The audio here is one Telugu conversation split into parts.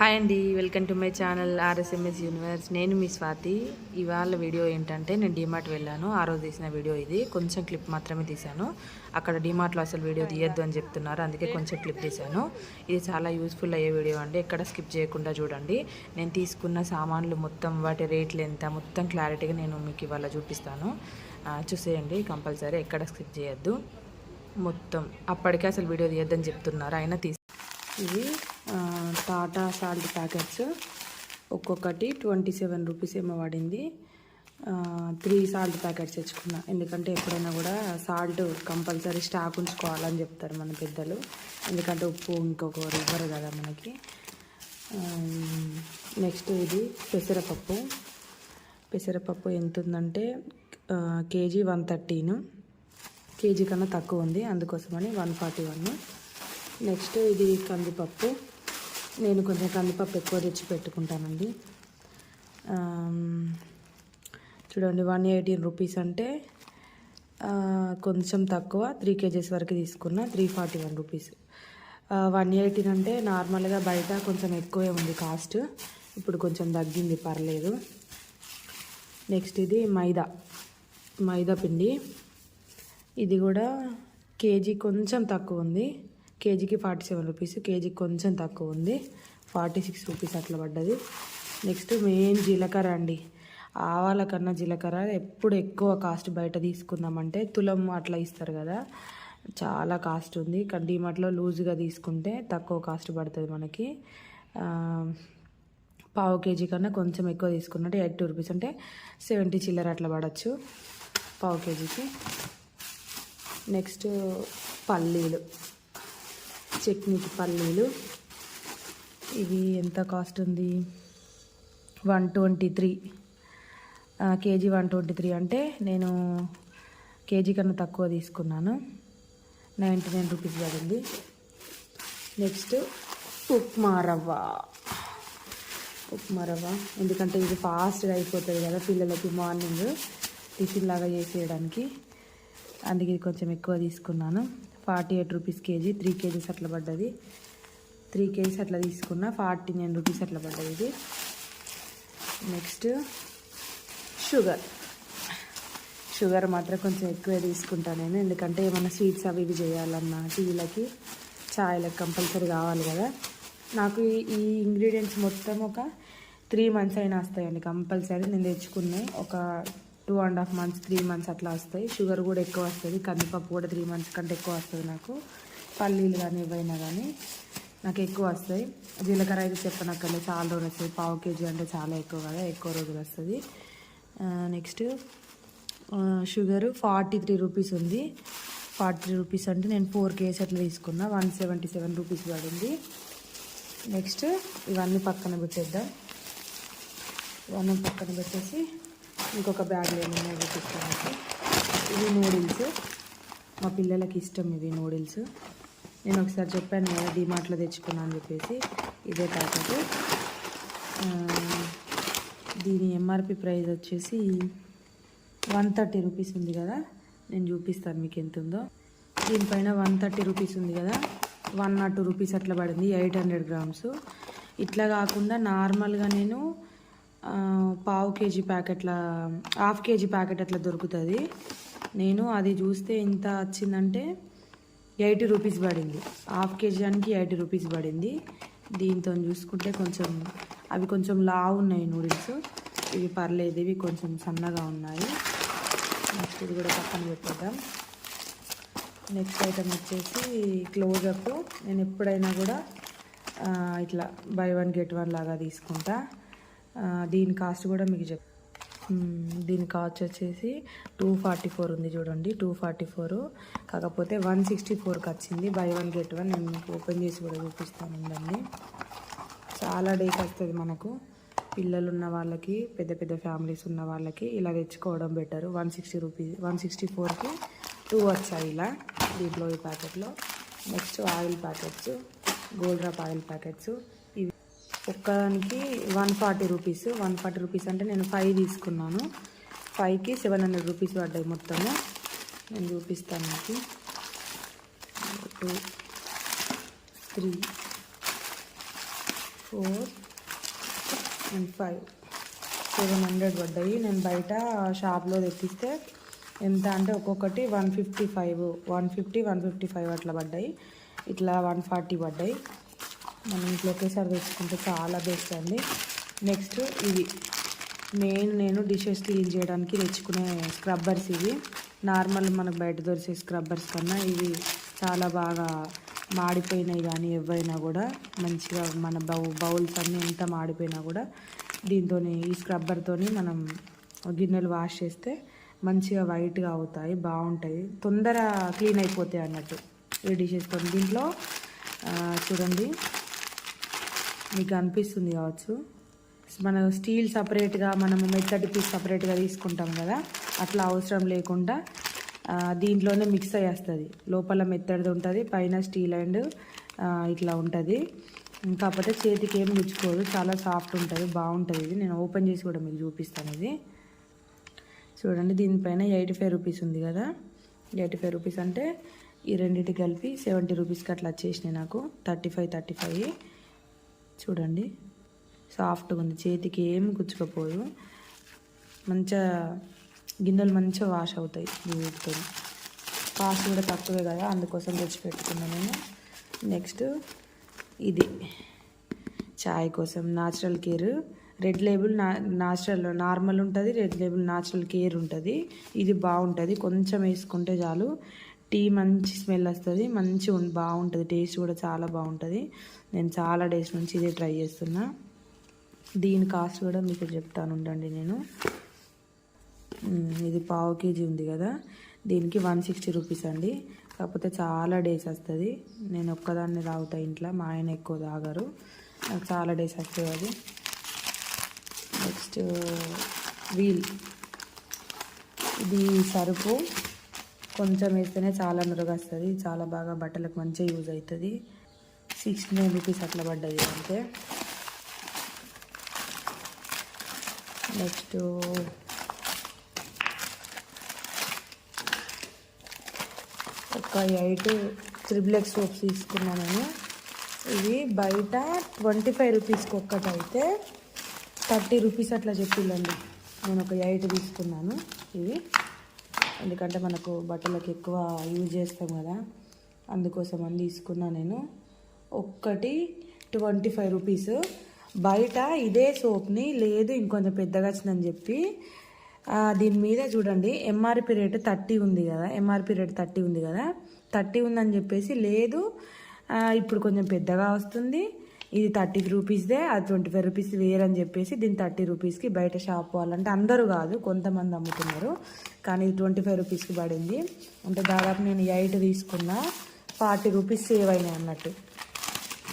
హాయ్ అండి welcome to my channel RSMS universe నేను మీ స్వాతి. ఇవాళ వీడియో ఏంటంటే నేను డిమార్ట్ వెళ్ళాను. ఆ రోజు తీసిన వీడియో ఇది. కొంచెం క్లిప్ మాత్రమే తీశాను. అక్కడ డిమార్ట్లో అసలు వీడియో తీయొద్దు అని చెప్తున్నారు. అందుకే కొంచెం క్లిప్ తీశాను. ఇది చాలా యూస్ఫుల్ అయ్యే వీడియో అండి. ఎక్కడ స్కిప్ చేయకుండా చూడండి. నేను తీసుకున్న సామాన్లు మొత్తం వాటి రేట్లు ఎంత మొత్తం క్లారిటీగా నేను మీకు ఇవాళ చూపిస్తాను. చూసేయండి. కంపల్సరీ ఎక్కడ స్కిప్ చేయొద్దు. మొత్తం. అప్పటికే అసలు వీడియో తీయొద్దని చెప్తున్నారు. అయినా తీసి ఇవి టాటా సాల్ట్ ప్యాకెట్స్. ఒక్కొక్కటి ట్వంటీ సెవెన్ రూపీస్ ఏమో పడింది. త్రీ సాల్ట్ ప్యాకెట్స్ తెచ్చుకున్నా. ఎందుకంటే ఎప్పుడైనా కూడా సాల్ట్ కంపల్సరీ స్టాక్ ఉంచుకోవాలని చెప్తారు మన పెద్దలు. ఎందుకంటే ఉప్పు ఇంకొకరు ఇవ్వరు కదా మనకి. నెక్స్ట్ ఇది పెసరపప్పు. పెసరపప్పు ఎంత ఉందంటే కేజీ వన్ థర్టీను. కేజీ కన్నా తక్కువ ఉంది. అందుకోసమని వన్ ఫార్టీ వన్. నెక్స్ట్ ఇది కందిపప్పు. నేను కొంచెం కందిపప్పు ఎక్కువ తెచ్చి పెట్టుకుంటానండి. చూడండి వన్ ఎయిటీన్ రూపీస్ అంటే కొంచెం తక్కువ త్రీ కేజీస్ వరకు తీసుకున్న three forty one rupees. One eighteen అంటే నార్మల్గా బయట కొంచెం ఎక్కువే ఉంది కాస్ట్. ఇప్పుడు కొంచెం తగ్గింది పర్లేదు. నెక్స్ట్ ఇది మైదా మైదా పిండి. ఇది కూడా కేజీ కొంచెం తక్కువ ఉంది. కేజీకి ఫార్టీ సెవెన్ రూపీస్ కేజీకి కొంచెం తక్కువ ఉంది. ఫార్టీ సిక్స్ రూపీస్ అట్లా పడ్డది. నెక్స్ట్ మెయిన్ జీలకర్ర అండి. ఆవాల కన్నా జీలకర్ర ఎప్పుడు ఎక్కువ కాస్ట్ బయట తీసుకుందామంటే తులం అట్లా ఇస్తారు కదా చాలా కాస్ట్ ఉంది. కానీ డిమార్ట్లో లూజ్గా తీసుకుంటే తక్కువ కాస్ట్ పడుతుంది మనకి. పావు కేజీ కన్నా కొంచెం ఎక్కువ తీసుకున్నట్టు ఎయిటీ రూపీస్ అంటే సెవెంటీ చిల్లర అట్లా పడచ్చు పావు కేజీకి. నెక్స్ట్ పల్లీలు. చట్నీకి పల్లీలు. ఇవి ఎంత కాస్ట్ ఉంది? One twenty three. Kg one twenty three అంటే నేను కేజీ కన్నా తక్కువ తీసుకున్నాను. నైంటీ నైన్ రూపీస్ పడింది. నెక్స్ట్ ఉప్మా రవ్వ. ఉప్మా రవ్వ. ఎందుకంటే ఇది ఫాస్ట్గా అయిపోతుంది కదా పిల్లలకి మార్నింగ్ టిఫిన్ లాగా చేసేయడానికి. అందుకే ఇది కొంచెం ఎక్కువ తీసుకున్నాను. Forty eight rupees kg three kgs అట్లా పడ్డది. త్రీ కేజీస్ అట్లా తీసుకున్నా ఫార్టీ నైన్ రూపీస్ అట్లా పడ్డది ఇది. Next sugar. షుగర్ మాత్రం కొంచెం ఎక్కువే తీసుకుంటాను నేను ఎందుకంటే ఏమైనా స్వీట్స్ అవి ఇవి చేయాలన్నా టీలకి చాయ్లకు కంపల్సరీ కావాలి కదా. నాకు ఈ ఇంగ్రీడియంట్స్ మొత్తం ఒక త్రీ మంత్స్ అయినా వస్తాయండి కంపల్సరీ నేను తెచ్చుకున్నాయి ఒక two and half months three months అట్లా వస్తాయి. షుగర్ కూడా ఎక్కువ వస్తుంది కందిపప్పు కూడా త్రీ మంత్స్ కంటే ఎక్కువ వస్తుంది నాకు. పల్లీలు కానీ ఏవైనా కానీ నాకు ఎక్కువ వస్తాయి. జీలకర్ర అయితే చెప్పనక్కర్లేదు చాలా రోజులు వస్తుంది. పావు కేజీ అంటే చాలా ఎక్కువ కదా ఎక్కువ రోజులు వస్తుంది. Next sugar forty three rupees ఉంది. ఫార్టీ త్రీ రూపీస్ అంటే నేను ఫోర్ కేజీ అట్లా తీసుకున్నా వన్ సెవెంటీ సెవెన్ రూపీస్ పడింది. నెక్స్ట్ ఇవన్నీ పక్కన పెట్టేద్దాం. ఇవన్నీ పక్కన పెట్టేసి ఇంకొక బ్యాగ్లో ఏమైనా చూపిస్తాను ఇవి నూడిల్స్. మా పిల్లలకి ఇష్టం ఇవి నూడిల్స్. నేను ఒకసారి చెప్పాను కదా డిమార్ట్లో తెచ్చుకున్నాను అని చెప్పేసి. ఇదే ప్యాకెట్. దీని ఎంఆర్పి ప్రైస్ వచ్చేసి వన్ థర్టీ రూపీస్ ఉంది కదా. నేను చూపిస్తాను మీకు ఎంత ఉందో. దీనిపైన వన్ థర్టీ రూపీస్ ఉంది కదా. వన్ నాట్ టూ రూపీస్ అట్లా పడింది ఎయిట్ హండ్రెడ్ గ్రామ్స్. ఇట్లా కాకుండా నార్మల్గా నేను పావు కేజీ ప్యాకెట్ల హాఫ్ కేజీ ప్యాకెట్ అట్లా దొరుకుతుంది. నేను అది చూస్తే ఎంత వచ్చిందంటే ఎయిటీ రూపీస్ పడింది. హాఫ్ కేజీ దానికి ఎయిటీ రూపీస్ పడింది. దీంతో చూసుకుంటే కొంచెం అవి కొంచెం లావు ఉన్నాయి నూడిల్స్. ఇవి పర్లేదు ఇవి కొంచెం సన్నగా ఉన్నాయి. నెక్స్ట్ ఇది కూడా పక్కన పెట్టేద్దాం. నెక్స్ట్ ఐటమ్ వచ్చేసి క్లోజప్ నేను ఎప్పుడైనా కూడా ఇట్లా బై వన్ గెట్ వన్ లాగా తీసుకుంటా. దీని కాస్ట్ కూడా మీకు చెప్ దీని కాస్ట్ వచ్చేసి టూ ఫార్టీ ఫోర్ ఉంది చూడండి టూ ఫార్టీ ఫోర్. కాకపోతే వన్ సిక్స్టీ ఫోర్కి వచ్చింది. బై వన్ గెట్ వన్ నేను మీకు ఓపెన్ చేసి కూడా చూపిస్తాను ఉండండి. చాలా డేకి వస్తుంది మనకు. పిల్లలు ఉన్న వాళ్ళకి పెద్ద పెద్ద ఫ్యామిలీస్ ఉన్న వాళ్ళకి ఇలా తెచ్చుకోవడం better one sixty rupees one sixty ఫోర్కి టూ వచ్చాయి ఇలా దీంట్లో ఈ ప్యాకెట్లో. Next oil packets gold drop oil packets. ఒక్కదానికి one forty rupees. One forty rupees అంటే నేను ఫైవ్ తీసుకున్నాను. ఫైవ్కి సెవెన్ హండ్రెడ్ రూపీస్ పడ్డాయి మొత్తము. నేను చూపిస్తాను మీకు. Two three four and five. Seven hundred పడ్డాయి. నేను బయట షాప్లో తెప్పిస్తే ఎంత అంటే ఒక్కొక్కటి one fifty five one fifty one fifty five అట్లా పడ్డాయి. ఇట్లా వన్ ఫార్టీ పడ్డాయి. మనం ఇంట్లో ఒకేసారి తెచ్చుకుంటే చాలా బెస్ట్ అండి. నెక్స్ట్ ఇవి. మెయిన్ నేను డిషెస్ క్లీన్ చేయడానికి తెచ్చుకునే స్క్రబ్బర్స్ ఇవి. నార్మల్ మనకు బయట దొరికే స్క్రబ్బర్స్ కన్నా ఇవి చాలా బాగా మాడిపోయినాయి కానీ ఎవైనా కూడా మంచిగా మన బౌ బౌల్స్ అన్నీ ఎంత మాడిపోయినా కూడా దీంతో ఈ స్క్రబ్బర్తో మనం గిన్నెలు వాష్ చేస్తే మంచిగా వైట్గా అవుతాయి బాగుంటాయి. తొందర క్లీన్ అయిపోతాయి అన్నట్టు ఈ డిషెస్తో దీంట్లో చూడండి. మీకు అనిపిస్తుంది కావచ్చు. మన స్టీల్ సపరేట్గా మనము మెత్తటి పీస్ సపరేట్గా తీసుకుంటాం కదా అట్లా అవసరం లేకుండా దీంట్లోనే మిక్స్ అయ్యేస్తుంది లోపల మెత్తడిది ఉంటుంది పైన స్టీల్ అండ్ ఇట్లా ఉంటుంది. కాకపోతే చేతికి ఏం గుచ్చుకోదు చాలా సాఫ్ట్ ఉంటుంది బాగుంటుంది ఇది. నేను ఓపెన్ చేసి కూడా మీకు చూపిస్తాను ఇది. చూడండి దీనిపైన ఎయిటీ ఫైవ్ రూపీస్ ఉంది కదా. ఎయిటీ ఫైవ్ రూపీస్ అంటే ఈ రెండింటి కలిపి సెవెంటీ రూపీస్కి అట్లా వచ్చేసినాయి నాకు. Thirty five thirty five. చూడండి. సాఫ్ట్గా ఉంది. చేతికి ఏం గుచ్చుకపోదు. మంచిగా గిన్నెలు మంచిగా వాష్ అవుతాయి వీటితో కాస్ట్ కూడా తక్కువే కదా అందుకోసం తెచ్చిపెట్టుకున్నాను నేను. నెక్స్ట్ ఇది. చాయ్ కోసం నాచురల్ కేర్. రెడ్ లేబుల్ నా నాచురల్ నార్మల్ ఉంటుంది రెడ్ లేబుల్ నాచురల్ కేర్ ఉంటుంది. ఇది బాగుంటుంది. కొంచెం వేసుకుంటే చాలు. టీ మంచి స్మెల్ వస్తుంది మంచి బాగుంటుంది టేస్ట్ కూడా చాలా బాగుంటుంది. నేను చాలా డేస్ నుంచి ఇదే ట్రై చేస్తున్నా. దీని కాస్ట్ కూడా మీకు చెప్తాను ఉండండి నేను. ఇది పావు కేజీ ఉంది కదా. దీనికి వన్ సిక్స్టీ రూపీస్ అండి. కాకపోతే చాలా డేస్ వస్తుంది. నేను ఒక్కదాన్ని తాగుతా ఇంట్లో మా ఆయన ఎక్కువ తాగరు. నాకు చాలా డేస్ వస్తుంది అది. Next wheel. ఇది సరుపు కొంచెం వేస్తేనే చాలా నురగ వస్తుంది చాలా బాగా బట్టలకు మంచిగా యూజ్ అవుతుంది సిక్స్టీ నైన్ రూపీస్ అట్లా పడ్డది అంతే. నెక్స్ట్ ఒక ఎయిట్ త్రిబుల్ ఎక్స్ సోప్స్ తీసుకున్నాను నేను. ఇవి బయట ట్వంటీ ఫైవ్ రూపీస్కి ఒక్కటి అయితే థర్టీ రూపీస్ అట్లా చెప్పిల్లండి. నేను ఒక ఎయిట్ తీసుకున్నాను ఇవి. ఎందుకంటే మనకు బట్టలకు ఎక్కువ యూజ్ చేస్తాం కదా అందుకోసం అని తీసుకున్నా నేను. ఒక్కటి ట్వంటీ ఫైవ్ రూపీస్. బయట ఇదే సోప్ని లేదు ఇంకొంచెం పెద్దగా వచ్చిందని చెప్పి దీని మీద చూడండి ఎంఆర్పి రేటు థర్టీ ఉంది కదా ఎంఆర్పి రేటు థర్టీ ఉంది కదా థర్టీ ఉందని చెప్పేసి లేదు. ఇప్పుడు కొంచెం పెద్దగా వస్తుంది. ఇది థర్టీ రూపీస్దే అది ట్వంటీ ఫైవ్ రూపీస్ వేరని చెప్పేసి దీని థర్టీ రూపీస్కి బయట షాప్ వాళ్ళంటే అందరూ కాదు కొంతమంది అమ్ముతున్నారు. కానీ ఇది ట్వంటీ ఫైవ్ రూపీస్కి పడింది. అంటే దాదాపు నేను ఎయిట్ తీసుకున్నా ఫార్టీ రూపీస్ సేవ్ అయినాయి అన్నట్టు.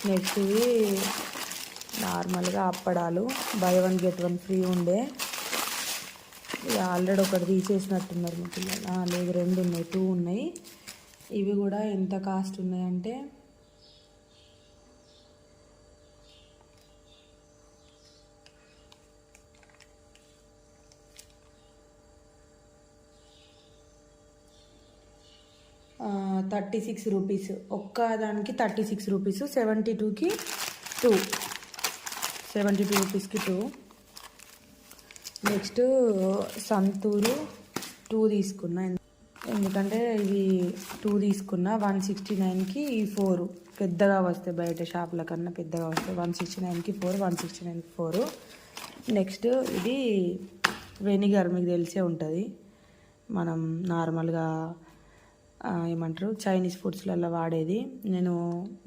నెక్స్ట్ ఇవి నార్మల్గా అప్పడాలు buy one get one free ఉండే. ఇక ఆల్రెడీ ఒకటి తీసేసినట్టున్నారు మా పిల్లలు. లేదు రెండు ఉన్నాయి టూ ఉన్నాయి. ఇవి కూడా ఎంత కాస్ట్ ఉన్నాయంటే థర్టీ సిక్స్ రూపీస్. ఒక్క దానికి థర్టీ సిక్స్ రూపీస్. సెవెంటీ టూకి టూ. సెవెంటీ టూ రూపీస్కి టూ. నెక్స్ట్ సంతూరు టూ తీసుకున్నా. ఎందుకంటే ఇవి టూ తీసుకున్నా వన్ సిక్స్టీ నైన్కి ఈ ఫోర్. పెద్దగా వస్తాయి బయట షాపుల కన్నా పెద్దగా వస్తాయి. వన్ సిక్స్టీ నైన్కి ఫోర్ వన్ సిక్స్టీ నైన్కి ఫోర్. నెక్స్ట్ ఇది వెనిగర్ మీకు తెలిసే ఉంటుంది. మనం నార్మల్గా ఏమంటారు చైనీస్ ఫుడ్స్లలో వాడేది. నేను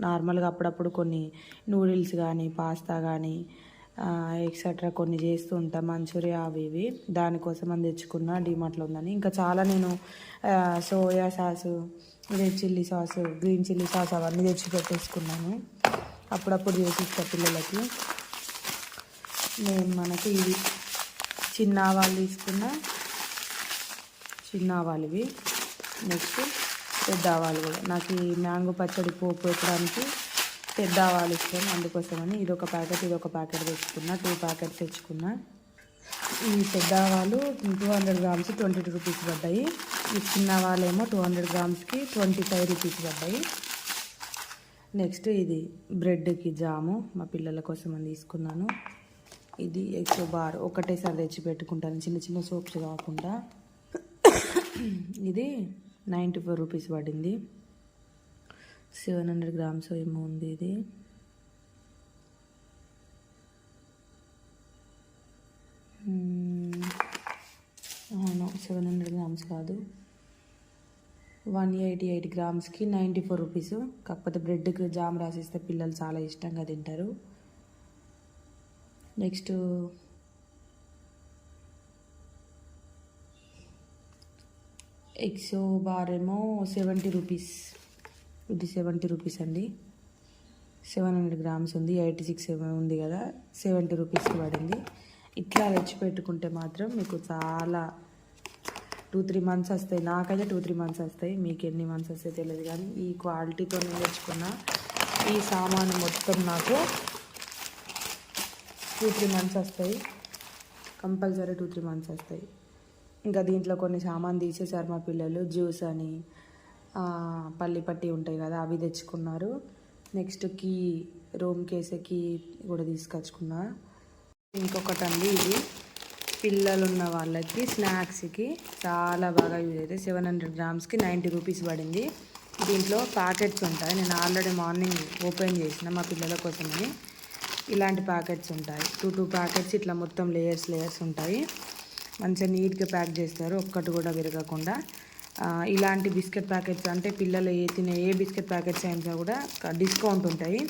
నార్మల్గా అప్పుడప్పుడు కొన్ని నూడిల్స్ కానీ పాస్తా కానీ ఎక్సెట్రా కొన్ని చేస్తూ ఉంటా మంచూరియా అవి ఇవి. దానికోసం అని తెచ్చుకున్న డిమార్ట్లో ఉందని. ఇంకా చాలా నేను soya sauce red chilli sauce green chilli sauce అవన్నీ తెచ్చి పెట్టేసుకున్నాను. అప్పుడప్పుడు చేసి ఇస్తా పిల్లలకి. నేను మనకి ఇవి చిన్న ఆవాలు తీసుకున్న. చిన్న ఆవాలు ఇవి. నెక్స్ట్ పెద్ద ఆవాలు కూడా. నాకు ఈ మ్యాంగో పచ్చడి పోపు పెట్టడానికి పెద్ద ఆవాలు ఇష్టం. అందుకోసమని ఇది ఒక ప్యాకెట్ ఇది ఒక ప్యాకెట్ తెచ్చుకున్నా టూ ప్యాకెట్స్ తెచ్చుకున్నా. ఈ పెద్ద ఆవాలు two hundred grams twenty two rupees పడ్డాయి. ఈ చిన్న ఆవాలేమో టూ హండ్రెడ్ గ్రామ్స్కి ట్వంటీ ఫైవ్ రూపీస్ పడ్డాయి. నెక్స్ట్ ఇది బ్రెడ్కి జాము. మా పిల్లల కోసం అని తీసుకున్నాను. ఇది ఎక్సో బార్ ఒకటేసారి తెచ్చి పెట్టుకుంటాను. చిన్న చిన్న సోప్స్ కాకుండా. ఇది నైంటీ ఫోర్ రూపీస్ పడింది. సెవెన్ హండ్రెడ్ గ్రామ్స్ ఏమో ఉంది ఇది. అవును సెవెన్ హండ్రెడ్ గ్రామ్స్ కాదు. వన్ ఎయిటీ ఎయిట్ గ్రామ్స్కి నైంటీ ఫోర్ రూపీస్. కాకపోతే బ్రెడ్కి జామ్ రాసిస్తే పిల్లలు చాలా ఇష్టంగా తింటారు. నెక్స్ట్ ఎక్సో బార్ ఏమో సెవెంటీ రూపీస్ ఇది సెవెంటీ రూపీస్ అండి. సెవెన్ హండ్రెడ్ గ్రామ్స్ ఉంది. ఎయిటీ సిక్స్ ఉంది కదా. సెవెంటీ రూపీస్కి పడింది. ఇట్లా తెచ్చి పెట్టుకుంటే మాత్రం మీకు చాలా టూ త్రీ మంత్స్ వస్తాయి. నాకైతే టూ త్రీ మంత్స్ వస్తాయి. మీకు ఎన్ని మంత్స్ వస్తాయి తెలియదు కానీ ఈ క్వాలిటీతో నేను తెచ్చుకున్న ఈ సామాను మొత్తం నాకు టూ త్రీ మంత్స్ వస్తాయి. కంపల్సరీ టూ త్రీ మంత్స్ వస్తాయి. ఇంకా దీంట్లో కొన్ని సామాన్ తీసేశారు మా పిల్లలు జ్యూస్ అని పల్లి పట్టి ఉంటాయి కదా అవి తెచ్చుకున్నారు. నెక్స్ట్ కీ రూమ్ కేసే కీ కూడా తీసుకొచ్చుకున్నా. ఇంకొకటి అండి ఇది. పిల్లలు ఉన్న వాళ్ళకి స్నాక్స్కి చాలా బాగా యూజ్ అవుతాయి. సెవెన్ హండ్రెడ్ గ్రామ్స్కి నైంటీ రూపీస్ పడింది. దీంట్లో ప్యాకెట్స్ ఉంటాయి. నేను ఆల్రెడీ మార్నింగ్ ఓపెన్ చేసిన మా పిల్లల కోసమని. ఇలాంటి ప్యాకెట్స్ ఉంటాయి. టూ టూ ప్యాకెట్స్ ఇట్లా మొత్తం లేయర్స్ లేయర్స్ ఉంటాయి. మంచిగా నీట్గా ప్యాక్ చేస్తారు ఒక్కటి కూడా విరగకుండా. ఇలాంటి బిస్కెట్ ప్యాకెట్స్ అంటే పిల్లలు ఏ తినే ఏ బిస్కెట్ ప్యాకెట్స్ అయినా కూడా డిస్కౌంట్ ఉంటాయి.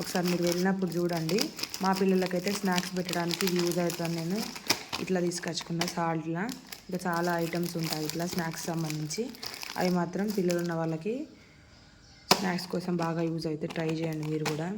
ఒకసారి మీరు వెళ్ళినప్పుడు చూడండి. మా పిల్లలకైతే స్నాక్స్ పెట్టడానికి యూజ్ అవుతాను నేను. ఇట్లా తీసుకొచ్చుకున్న సాల్ట్లా. ఇంకా చాలా ఐటమ్స్ ఉంటాయి ఇట్లా స్నాక్స్ సంబంధించి. అవి మాత్రం పిల్లలు ఉన్న వాళ్ళకి స్నాక్స్ కోసం బాగా యూజ్ అవుతాయి ట్రై చేయండి మీరు కూడా.